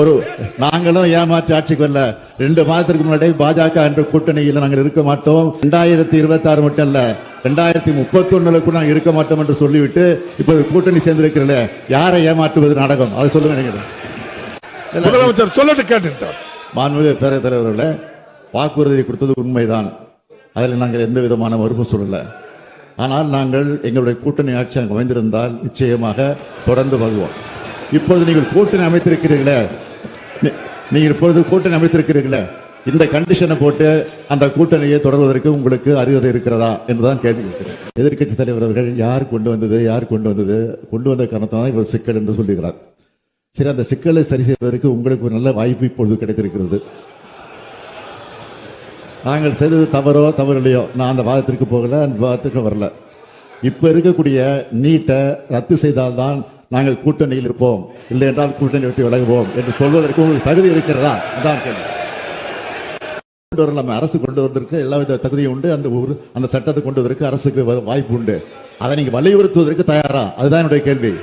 ஒரு நாங்களும் ஏமாற்றி ஆட்சிக்கு வரல. ரெண்டு மாதத்திற்கு முன்னாடி பாஜக என்ற கூட்டணியில் நாங்கள் இருக்க மாட்டோம். ரெண்டாயிரத்தி இருபத்தி ஆறு மட்டும் இல்ல ரெண்டாயிரத்தி முப்பத்தி ஒண்ணுல கூட நாங்கள் இருக்க மாட்டோம் என்று சொல்லிவிட்டு இப்போது கூட்டணி சேர்ந்திருக்கிறல யாரை ஏமாற்றுவது நாடகம்? அதை சொல்லுங்க முதலமைச்சர் சொல்லட்டு கேட்டுட்டார் மாண்புமிகு பேரவைத் தலைவர்களே வாக்குறுதி கொடுத்தது உண்மைதான். அதில் நாங்கள் எந்த விதமான மறுப்பும் சொல்லல. ஆனால் நாங்கள் எங்களுடைய கூட்டணி ஆட்சி அங்கு அமைந்திருந்தால் நிச்சயமாக தொடர்ந்து வருவோம். இப்போது நீங்கள் கூட்டணி அமைத்திருக்கிறீர்களே நீங்கள் இப்பொழுது கூட்டணி அமைத்திருக்கிறீர்களே இந்த கண்டிஷனை போட்டு அந்த கூட்டணியை தொடர்வதற்கு உங்களுக்கு அருகதை இருக்கிறதா என்றுதான் கேள்வி கேட்கிறேன். எதிர்க்கட்சி தலைவர் அவர்கள் யார் கொண்டு வந்தது யார் கொண்டு வந்தது? கொண்டு வந்த காரணத்தான் இவர் சிக்கல் என்று சொல்லுகிறார். சரி அந்த சிக்கலை சரி செய்வதற்கு உங்களுக்கு ஒரு நல்ல வாய்ப்பு இப்பொழுது கிடைத்திருக்கிறது. நாங்கள் செய்தது தவறோ தவறில்லையோ நான் அந்த வாதத்திற்கு போகல அந்த வாதத்திற்கு வரல. இப்போ இருக்கக்கூடிய நீட்டை ரத்து செய்தால்தான் நாங்கள் கூட்டணியில் இருப்போம். இல்லை என்றால் கூட்டணி வெட்டி விலகுவோம் என்று சொல்வதற்கு உங்களுக்கு தகுதி இருக்கிறதா? அதான் கேள்வி. கொண்டு வரலாம். அரசு கொண்டு வருவதற்கு எல்லா வித தகுதியும் உண்டு. அந்த ஊர் அந்த சட்டத்தை கொண்டு வருவதற்கு அரசுக்கு வாய்ப்பு உண்டு. அதை நீங்க வலியுறுத்துவதற்கு தயாரா? அதுதான் என்னுடைய கேள்வி.